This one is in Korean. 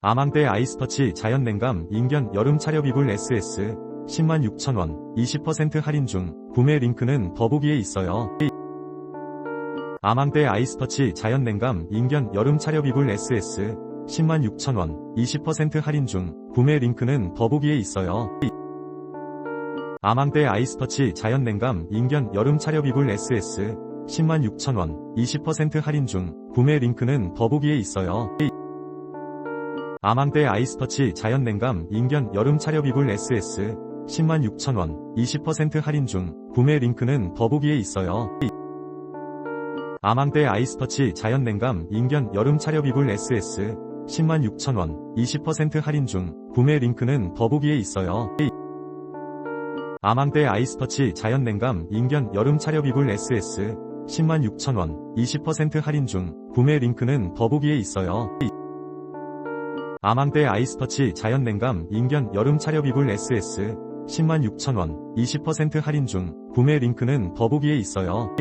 아망대 아이스터치 자연 냉감 인견 여름 차렵 이불 SS 106,000원 20% 할인 중 구매 링크는 더보기에 있어요. 아망대 아이스터치 자연 냉감 인견 여름 차렵 이불 SS 106,000원 20% 할인 중 구매 링크는 더보기에 있어요. 아망대 아이스터치 자연 냉감 인견 여름 차렵 이불 SS 106,000원 20% 할인 중 구매 링크는 더보기에 있어요. 아망대 아이스터치 자연냉감 인견 여름 차렵 이불 SS 106,000원 20% 할인 중 구매 링크는 더보기에 있어요. 아망대 아이스터치 자연냉감 인견 여름 차렵 이불 SS 106,000원 20% 할인 중 구매 링크는 더보기에 있어요. 아망대 아이스터치 자연냉감 인견 여름 차렵 이불 SS 106,000원 20% 할인 중 구매 링크는 더보기에 있어요. 아망대 아이스터치 자연냉감 인견 여름 차렵 이불 SS 106,000원 20% 할인 중 구매 링크는 더보기에 있어요.